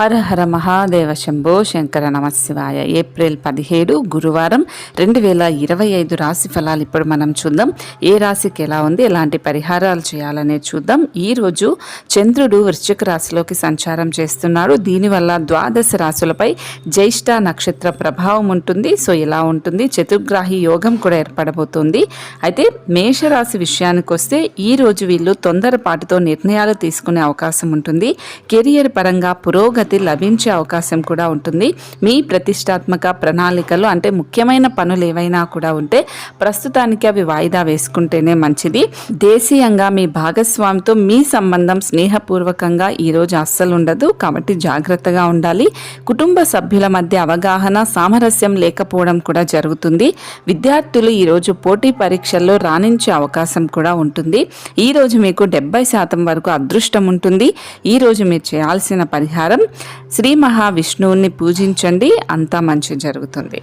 హర హర మహాదేవ శంభో శంకర నమశివాయ. ఏప్రిల్ పదిహేడు గురువారం రెండు వేల ఇరవై ఐదు రాశి ఫలాలు ఇప్పుడు మనం చూద్దాం. ఏ రాశికి ఎలా ఉంది ఎలాంటి పరిహారాలు చేయాలనే చూద్దాం. ఈ రోజు చంద్రుడు వృశ్చిక రాశిలోకి సంచారం చేస్తున్నాడు. దీనివల్ల ద్వాదశ రాశులపై జ్యేష్ఠ నక్షత్ర ప్రభావం ఉంటుంది. సో ఎలా ఉంటుంది. చతుర్గ్రాహి యోగం కూడా ఏర్పడబోతుంది. అయితే మేషరాశి విషయానికి వస్తే ఈ రోజు వీళ్ళు తొందరపాటుతో నిర్ణయాలు తీసుకునే అవకాశం ఉంటుంది. కెరియర్ పరంగా పురోగతి లభించే అవకాశం కూడా ఉంటుంది. మీ ప్రతిష్టాత్మక ప్రణాళికలు అంటే ముఖ్యమైన పనులు ఏవైనా కూడా ఉంటే ప్రస్తుతానికి అవి వాయిదా వేసుకుంటేనే మంచిది. దేశీయంగా మీ భాగస్వామితో మీ సంబంధం స్నేహపూర్వకంగా ఈరోజు అస్సలు ఉండదు. కాబట్టి జాగ్రత్తగా ఉండాలి. కుటుంబ సభ్యుల మధ్య అవగాహన సామరస్యం లేకపోవడం కూడా జరుగుతుంది. విద్యార్థులు ఈరోజు పోటీ పరీక్షల్లో రాణించే అవకాశం కూడా ఉంటుంది. ఈరోజు మీకు డెబ్బై శాతం వరకు అదృష్టం ఉంటుంది. ఈరోజు మీరు చేయాల్సిన పరిహారం శ్రీ మహావిష్ణువుని పూజించండి అంతా మంచి జరుగుతుంది.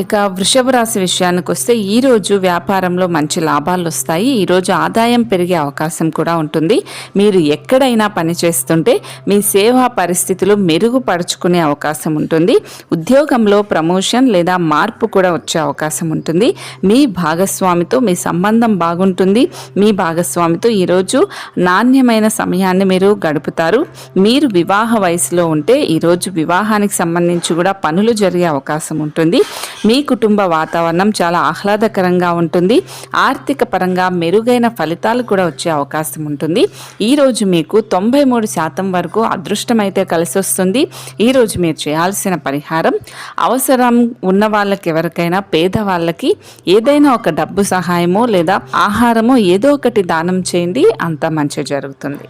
ఇక వృషభ రాశి విషయానికి వస్తే ఈరోజు వ్యాపారంలో మంచి లాభాలు వస్తాయి. ఈరోజు ఆదాయం పెరిగే అవకాశం కూడా ఉంటుంది. మీరు ఎక్కడైనా పని చేస్తుంటే మీ సేవా పరిస్థితులు మెరుగుపరుచుకునే అవకాశం ఉంటుంది. ఉద్యోగంలో ప్రమోషన్ లేదా మార్పు కూడా వచ్చే అవకాశం ఉంటుంది. మీ భాగస్వామితో మీ సంబంధం బాగుంటుంది. మీ భాగస్వామితో ఈరోజు నాణ్యమైన సమయాన్ని మీరు గడుపుతారు. మీరు వివాహ వయసులో ఉంటే ఈరోజు వివాహానికి సంబంధించి కూడా పనులు జరిగే అవకాశం ఉంటుంది. మీ కుటుంబ వాతావరణం చాలా ఆహ్లాదకరంగా ఉంటుంది. ఆర్థిక పరంగా మెరుగైన ఫలితాలు కూడా వచ్చే అవకాశం ఉంటుంది. ఈరోజు మీకు తొంభై మూడు శాతం వరకు అదృష్టమైతే కలిసి వస్తుంది. ఈరోజు మీరు చేయాల్సిన పరిహారం అవసరం ఉన్న వాళ్ళకి ఎవరికైనా పేదవాళ్ళకి ఏదైనా ఒక డబ్బు సహాయమో లేదా ఆహారమో ఏదో ఒకటి దానం చేయండి. అంతా మంచి జరుగుతుంది.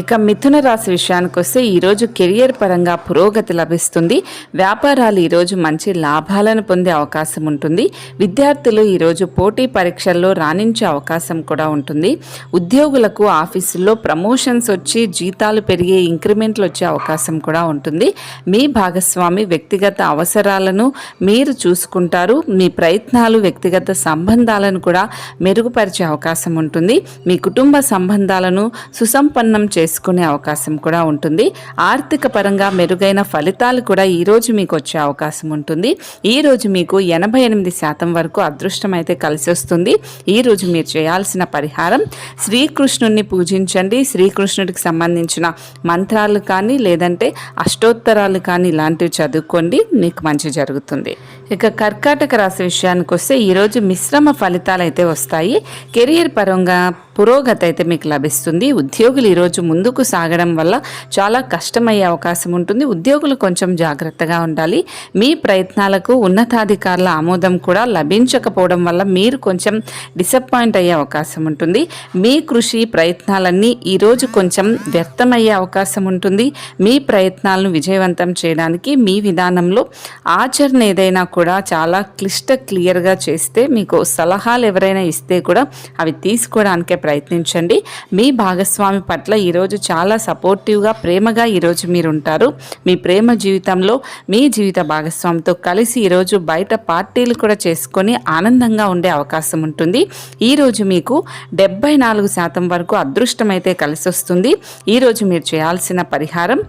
ఇక మిథున రాశి విషయానికి వస్తే ఈరోజు కెరియర్ పరంగా పురోగతి లభిస్తుంది. వ్యాపారాలు ఈరోజు మంచి లాభాలను పొందే అవకాశం ఉంటుంది. విద్యార్థులు ఈరోజు పోటీ పరీక్షల్లో రాణించే అవకాశం కూడా ఉంటుంది. ఉద్యోగులకు ఆఫీసుల్లో ప్రమోషన్స్ వచ్చి జీతాలు పెరిగే ఇంక్రిమెంట్లు వచ్చే అవకాశం కూడా ఉంటుంది. మీ భాగస్వామి వ్యక్తిగత అవసరాలను మీరు చూసుకుంటారు. మీ ప్రయత్నాలు వ్యక్తిగత సంబంధాలను కూడా మెరుగుపరిచే అవకాశం ఉంటుంది. మీ కుటుంబ సంబంధాలను సుసంపన్నం చేసుకునే అవకాశం కూడా ఉంటుంది. ఆర్థిక పరంగా మెరుగైన ఫలితాలు కూడా ఈరోజు మీకు వచ్చే అవకాశం ఉంటుంది. ఈరోజు మీకు ఎనభై ఎనిమిది శాతం వరకు అదృష్టం అయితే కలిసి వస్తుంది. ఈరోజు మీరు చేయాల్సిన పరిహారం శ్రీకృష్ణుడిని పూజించండి. శ్రీకృష్ణుడికి సంబంధించిన మంత్రాలు కానీ లేదంటే అష్టోత్తరాలు కానీ ఇలాంటివి చదువుకోండి. మీకు మంచి జరుగుతుంది. ఇక కర్కాటక రాశి విషయానికి వస్తే ఈరోజు మిశ్రమ ఫలితాలు అయితే వస్తాయి. కెరియర్ పరంగా పురోగతి అయితే మీకు లభిస్తుంది. ఉద్యోగులు ఈరోజు ముందుకు సాగడం వల్ల చాలా కష్టమయ్యే అవకాశం ఉంటుంది. ఉద్యోగులు కొంచెం జాగ్రత్తగా ఉండాలి. మీ ప్రయత్నాలకు ఉన్నతాధికారుల ఆమోదం కూడా లభించకపోవడం వల్ల మీరు కొంచెం డిసప్పాయింట్ అయ్యే అవకాశం ఉంటుంది. మీ కృషి ప్రయత్నాలన్నీ ఈరోజు కొంచెం వ్యర్థమయ్యే అవకాశం ఉంటుంది. మీ ప్రయత్నాలను విజయవంతం చేయడానికి మీ విధానంలో ఆచరణ ఏదైనా కూడా చాలా క్లిష్ట క్లియర్గా చేస్తే మీకు సలహాలు ఎవరైనా ఇస్తే కూడా అవి తీసుకోవడానికే ప్రయత్నించండి. మీ భాగస్వామి పట్ల ఈరోజు చాలా సపోర్టివ్గా ప్రేమగా ఈరోజు మీరు ఉంటారు మీ ప్రేమ జీవితంలో మీ జీవిత భాగస్వామితో కలిసి ఈరోజు బయట పార్టీలు కూడా చేసుకొని ఆనందంగా ఉండే అవకాశం ఉంటుంది. ఈరోజు మీకు డెబ్బై నాలుగు శాతం వరకు అదృష్టం అయితే కలిసి వస్తుంది. ఈరోజు మీరు చేయాల్సిన పరిహారం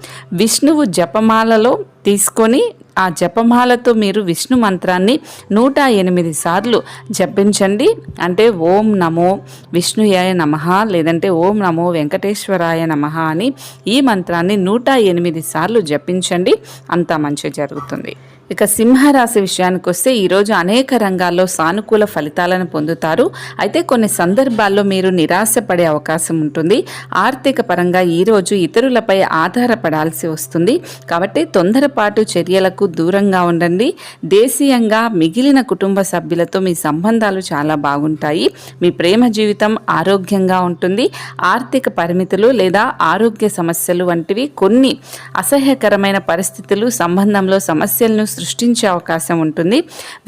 విష్ణువు జపమాలలో తీసుకొని ఆ జపమాలతో మీరు విష్ణు మంత్రాన్ని నూట ఎనిమిది సార్లు జపించండి. అంటే ఓం నమో విష్ణుయాయ నమ లేదంటే ఓం నమో వెంకటేశ్వరాయ నమ అని ఈ మంత్రాన్ని నూట ఎనిమిది సార్లు జపించండి. అంతా మంచి జరుగుతుంది. ఇక సింహరాశి విషయానికి వస్తే ఈరోజు అనేక రంగాల్లో సానుకూల ఫలితాలను పొందుతారు. అయితే కొన్ని సందర్భాల్లో మీరు నిరాశపడే అవకాశం ఉంటుంది. ఆర్థిక పరంగా ఈరోజు ఇతరులపై ఆధారపడాల్సి వస్తుంది. కాబట్టి తొందరపాటు చర్యలకు దూరంగా ఉండండి. దేశీయంగా మిగిలిన కుటుంబ సభ్యులతో మీ సంబంధాలు చాలా బాగుంటాయి. మీ ప్రేమ జీవితం ఆరోగ్యంగా ఉంటుంది. ఆర్థిక పరిమితులు లేదా ఆరోగ్య సమస్యలు వంటివి కొన్ని అసహ్యకరమైన పరిస్థితులు సంబంధంలో సమస్యలను సృష్టించే అవకాశం ఉంటుంది.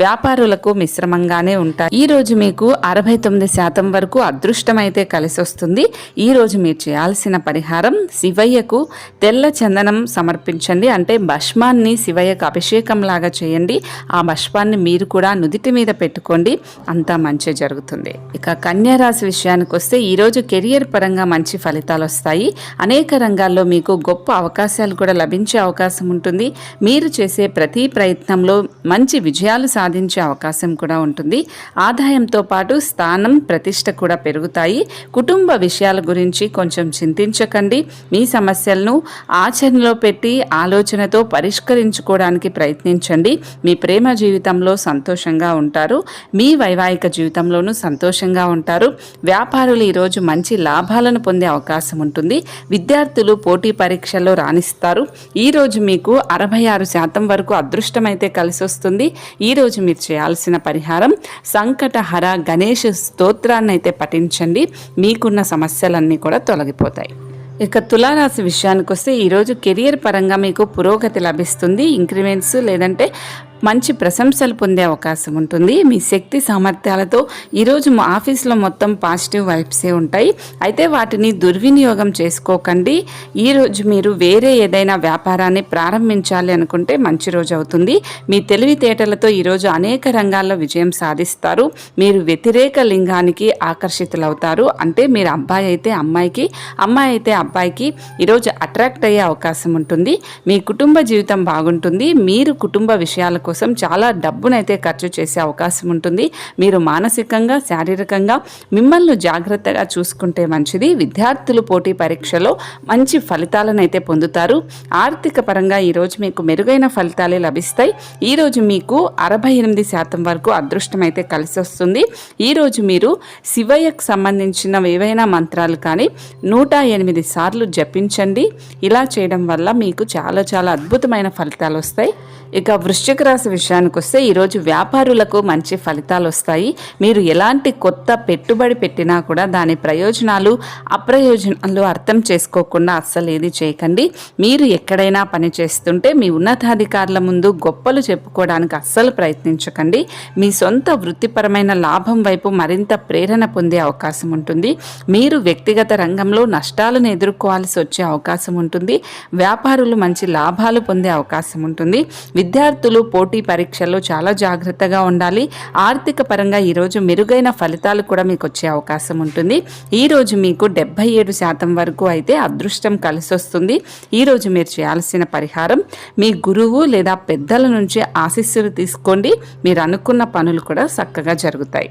వ్యాపారులకు మిశ్రమంగానే ఉంటాయి. ఈ రోజు మీకు అరవై తొమ్మిది శాతం వరకు అదృష్టం అయితే కలిసి వస్తుంది. ఈ రోజు మీరు చేయాల్సిన పరిహారం శివయ్యకు తెల్ల చందనం సమర్పించండి. అంటే భస్మాన్ని శివయ్యకు అభిషేకం లాగా చేయండి. ఆ భస్మాన్ని మీరు కూడా నుదిటి మీద పెట్టుకోండి. అంతా మంచి జరుగుతుంది. ఇక కన్యారాశి విషయానికి వస్తే ఈరోజు కెరియర్ పరంగా మంచి ఫలితాలు వస్తాయి. అనేక రంగాల్లో మీకు గొప్ప అవకాశాలు కూడా లభించే అవకాశం ఉంటుంది. మీరు చేసే ప్రతి ప్రయత్నంలో మంచి విజయాలు సాధించే అవకాశం కూడా ఉంటుంది. ఆదాయంతో పాటు స్థానం ప్రతిష్ట కూడా పెరుగుతాయి. కుటుంబ విషయాల గురించి కొంచెం చింతించకండి. మీ సమస్యలను ఆచరణలో పెట్టి ఆలోచనతో పరిష్కరించుకోవడానికి ప్రయత్నించండి. మీ ప్రేమ జీవితంలో సంతోషంగా ఉంటారు. మీ వైవాహిక జీవితంలోనూ సంతోషంగా ఉంటారు. వ్యాపారులు ఈరోజు మంచి లాభాలను పొందే అవకాశం ఉంటుంది. విద్యార్థులు పోటీ పరీక్షల్లో రాణిస్తారు. ఈరోజు మీకు అరవై ఆరు శాతం వరకు అదృష్టమైతే కలిసి వస్తుంది. ఈరోజు మీరు చేయాల్సిన పరిహారం సంకటహర గణేష్ స్తోత్రాన్ని అయితే పఠించండి. మీకున్న సమస్యలన్నీ కూడా తొలగిపోతాయి. ఇక తులారాశి విషయానికి వస్తే ఈరోజు కెరియర్ పరంగా మీకు పురోగతి లభిస్తుంది. ఇంక్రిమెంట్స్ లేదంటే మంచి ప్రశంసలు పొందే అవకాశం ఉంటుంది. మీ శక్తి సామర్థ్యాలతో ఈరోజు మా ఆఫీస్లో మొత్తం పాజిటివ్ వైబ్సే ఉంటాయి. అయితే వాటిని దుర్వినియోగం చేసుకోకండి. ఈరోజు మీరు వేరే ఏదైనా వ్యాపారాన్ని ప్రారంభించాలి అనుకుంటే మంచి రోజు అవుతుంది. మీ తెలివితేటలతో ఈరోజు అనేక రంగాల్లో విజయం సాధిస్తారు. మీరు వ్యతిరేక లింగానికి ఆకర్షితులవుతారు. అంటే మీరు అబ్బాయి అయితే అమ్మాయికి అమ్మాయి అయితే అబ్బాయికి ఈరోజు అట్రాక్ట్ అయ్యే అవకాశం ఉంటుంది. మీ కుటుంబ జీవితం బాగుంటుంది. మీరు కుటుంబ విషయాలకు కోసం చాలా డబ్బునైతే ఖర్చు చేసే అవకాశం ఉంటుంది. మీరు మానసికంగా శారీరకంగా మిమ్మల్ని జాగ్రత్తగా చూసుకుంటే మంచిది. విద్యార్థులు పోటీ పరీక్షలో మంచి ఫలితాలను అయితే పొందుతారు. ఆర్థిక పరంగా ఈరోజు మీకు మెరుగైన ఫలితాలే లభిస్తాయి. ఈరోజు మీకు అరవై ఎనిమిది శాతం వరకు అదృష్టం అయితే కలిసి వస్తుంది. ఈరోజు మీరు శివయ్యకు సంబంధించిన ఏవైనా మంత్రాలు కానీ నూట ఎనిమిది సార్లు జపించండి. ఇలా చేయడం వల్ల మీకు చాలా చాలా అద్భుతమైన ఫలితాలు వస్తాయి. ఇక వృశ్చిక రాశి విషయానికి వస్తే ఈరోజు వ్యాపారులకు మంచి ఫలితాలు వస్తాయి. మీరు ఎలాంటి కొత్త పెట్టుబడి పెట్టినా కూడా దాని ప్రయోజనాలు అప్రయోజనాలు అర్థం చేసుకోకుండా అస్సలు ఏది చేయకండి. మీరు ఎక్కడైనా పని చేస్తుంటే మీ ఉన్నతాధికారుల ముందు గొప్పలు చెప్పుకోవడానికి అస్సలు ప్రయత్నించకండి. మీ సొంత వృత్తిపరమైన లాభం వైపు మరింత ప్రేరణ పొందే అవకాశం ఉంటుంది. మీరు వ్యక్తిగత రంగంలో నష్టాలను ఎదుర్కోవాల్సి వచ్చే అవకాశం ఉంటుంది. వ్యాపారులు మంచి లాభాలు పొందే అవకాశం ఉంటుంది. విద్యార్థులు పోటీ పరీక్షల్లో చాలా జాగ్రత్తగా ఉండాలి. ఆర్థిక పరంగా ఈరోజు మెరుగైన ఫలితాలు కూడా మీకు వచ్చే అవకాశం ఉంటుంది. ఈరోజు మీకు డెబ్బై ఏడు శాతం వరకు అయితే అదృష్టం కలిసి వస్తుంది ఈరోజు మీరు చేయాల్సిన పరిహారం మీ గురువు లేదా పెద్దల నుంచి ఆశీస్సులు తీసుకోండి. మీరు అనుకున్న పనులు కూడా చక్కగా జరుగుతాయి.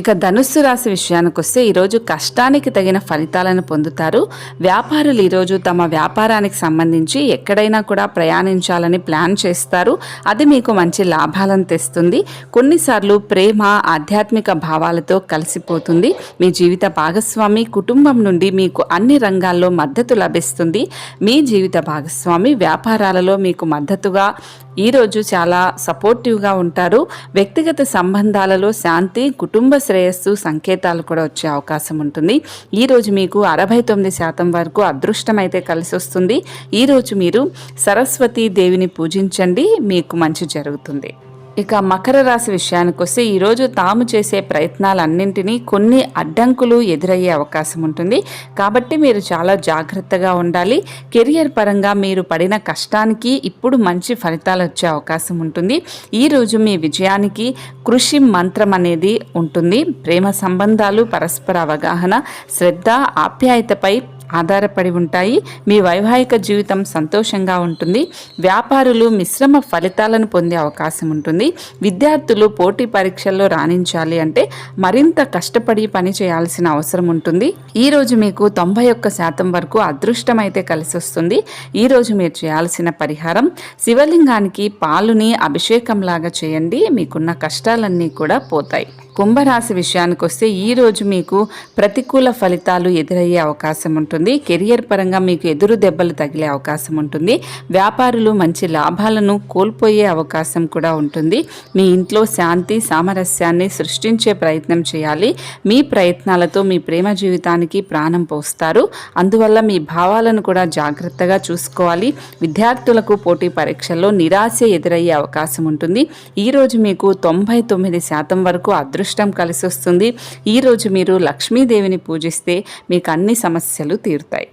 ఇక ధనుస్సు రాశి విషయానికి వస్తే ఈరోజు కష్టానికి తగిన ఫలితాలను పొందుతారు. వ్యాపారులు ఈరోజు తమ వ్యాపారానికి సంబంధించి ఎక్కడైనా కూడా ప్రయాణించాలని ప్లాన్ చేస్తారు. అది మీకు మంచి లాభాలను తెస్తుంది. కొన్నిసార్లు ప్రేమ ఆధ్యాత్మిక భావాలతో కలిసిపోతుంది. మీ జీవిత భాగస్వామి కుటుంబం నుండి మీకు అన్ని రంగాల్లో మద్దతు లభిస్తుంది. మీ జీవిత భాగస్వామి వ్యాపారాలలో మీకు మద్దతుగా ఈరోజు చాలా సపోర్టివ్గా ఉంటారు. వ్యక్తిగత సంబంధాలలో శాంతి కుటుంబ శ్రేయస్సు సంకేతాలు కూడా వచ్చే అవకాశం ఉంటుంది. ఈరోజు మీకు అరవై తొమ్మిది శాతం వరకు అదృష్టం అయితే కలిసి వస్తుంది. ఈరోజు మీరు సరస్వతీ దేవిని పూజించండి. మీకు మంచి జరుగుతుంది. ఇక మకర రాశి విషయానికి వస్తే ఈరోజు తాము చేసే ప్రయత్నాలన్నింటినీ కొన్ని అడ్డంకులు ఎదురయ్యే అవకాశం ఉంటుంది. కాబట్టి మీరు చాలా జాగ్రత్తగా ఉండాలి. కెరియర్ పరంగా మీరు పడిన కష్టానికి ఇప్పుడు మంచి ఫలితాలు వచ్చే అవకాశం ఉంటుంది. ఈరోజు మీ విజయానికి కృషి మంత్రం అనేది ఉంటుంది. ప్రేమ సంబంధాలు పరస్పర అవగాహన శ్రద్ధ ఆప్యాయతపై ఆధారపడి ఉంటాయి. మీ వైవాహిక జీవితం సంతోషంగా ఉంటుంది. వ్యాపారులు మిశ్రమ ఫలితాలను పొందే అవకాశం ఉంటుంది. విద్యార్థులు పోటీ పరీక్షల్లో రాణించాలి అంటే మరింత కష్టపడి పని చేయాల్సిన అవసరం ఉంటుంది. ఈ రోజు మీకు తొంభై ఒక్క శాతం వరకు అదృష్టం అయితే కలిసి వస్తుంది. ఈ రోజు మీరు చేయాల్సిన పరిహారం శివలింగానికి పాలుని అభిషేకంలాగా చేయండి. మీకున్న కష్టాలన్నీ కూడా పోతాయి. కుంభరాశి విషయానికి వస్తే ఈ రోజు మీకు ప్రతికూల ఫలితాలు ఎదురయ్యే అవకాశం ఉంటుంది. కెరియర్ పరంగా మీకు ఎదురు దెబ్బలు తగిలే అవకాశం ఉంటుంది. వ్యాపారులు మంచి లాభాలను కోల్పోయే అవకాశం కూడా ఉంటుంది. మీ ఇంట్లో శాంతి సామరస్యాన్ని సృష్టించే ప్రయత్నం చేయాలి. మీ ప్రయత్నాలతో మీ ప్రేమ జీవితానికి ప్రాణం పోస్తారు. అందువల్ల మీ భావాలను కూడా జాగ్రత్తగా చూసుకోవాలి. విద్యార్థులకు పోటీ పరీక్షల్లో నిరాశ ఎదురయ్యే అవకాశం ఉంటుంది. ఈరోజు మీకు తొంభై తొమ్మిది శాతం వరకు అదృష్టం కలిసి వస్తుంది ఈరోజు మీరు లక్ష్మీదేవిని పూజిస్తే మీకు అన్ని సమస్యలు తీరుతాయి.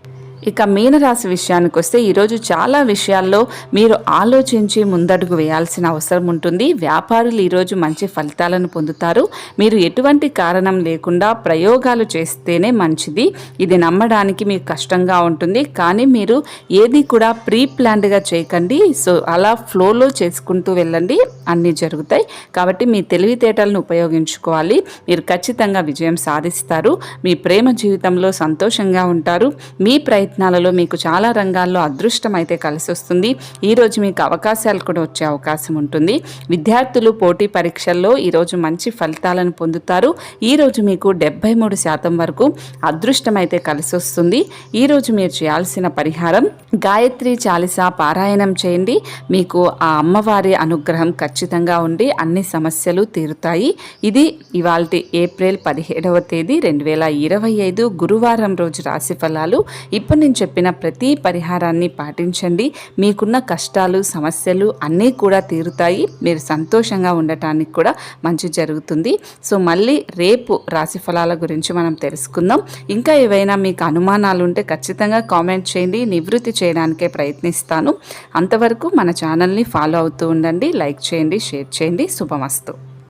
ఇక మీనరాశి విషయానికి వస్తే ఈరోజు చాలా విషయాల్లో మీరు ఆలోచించి ముందడుగు వేయాల్సిన అవసరం ఉంటుంది. వ్యాపారులు ఈరోజు మంచి ఫలితాలను పొందుతారు. మీరు ఎటువంటి కారణం లేకుండా ప్రయోగాలు చేస్తేనే మంచిది. ఇది నమ్మడానికి మీకు కష్టంగా ఉంటుంది. కానీ మీరు ఏది కూడా ప్రీ ప్లాన్డ్గా చేయకండి. సో అలా ఫ్లోలో చేసుకుంటూ వెళ్ళండి. అన్నీ జరుగుతాయి. కాబట్టి మీ తెలివితేటలను ఉపయోగించుకోవాలి. మీరు ఖచ్చితంగా విజయం సాధిస్తారు. మీ ప్రేమ జీవితంలో సంతోషంగా ఉంటారు. మీ ప్రయత్నం ప్రయత్నాలలో మీకు చాలా రంగాల్లో అదృష్టం అయితే కలిసి వస్తుంది. ఈరోజు మీకు అవకాశాలు కూడా వచ్చే అవకాశం ఉంటుంది. విద్యార్థులు పోటీ పరీక్షల్లో ఈరోజు మంచి ఫలితాలను పొందుతారు. ఈరోజు మీకు డెబ్బై మూడు శాతం వరకు అదృష్టం అయితే కలిసి వస్తుంది. ఈరోజు మీరు చేయాల్సిన పరిహారం గాయత్రి చాలిస పారాయణం చేయండి. మీకు ఆ అమ్మవారి అనుగ్రహం ఖచ్చితంగా ఉండి అన్ని సమస్యలు తీరుతాయి. ఇది ఇవాళ ఏప్రిల్ పదిహేడవ తేదీ రెండు వేల ఇరవై ఐదు గురువారం రోజు రాశి ఫలాలు. ఇప్పటి నేను చెప్పిన ప్రతి పరిహారాన్ని పాటించండి. మీకున్న కష్టాలు సమస్యలు అన్నీ కూడా తీరుతాయి. మీరు సంతోషంగా ఉండటానికి కూడా మంచి జరుగుతుంది. సో మళ్ళీ రేపు రాశి ఫలాల గురించి మనం తెలుసుకుందాం. ఇంకా ఏవైనా మీకు అనుమానాలు ఉంటే ఖచ్చితంగా కామెంట్ చేయండి. నివృత్తి చేయడానికే ప్రయత్నిస్తాను. అంతవరకు మన ఛానల్ని ఫాలో అవుతూ ఉండండి. లైక్ చేయండి షేర్ చేయండి. శుభమస్తు.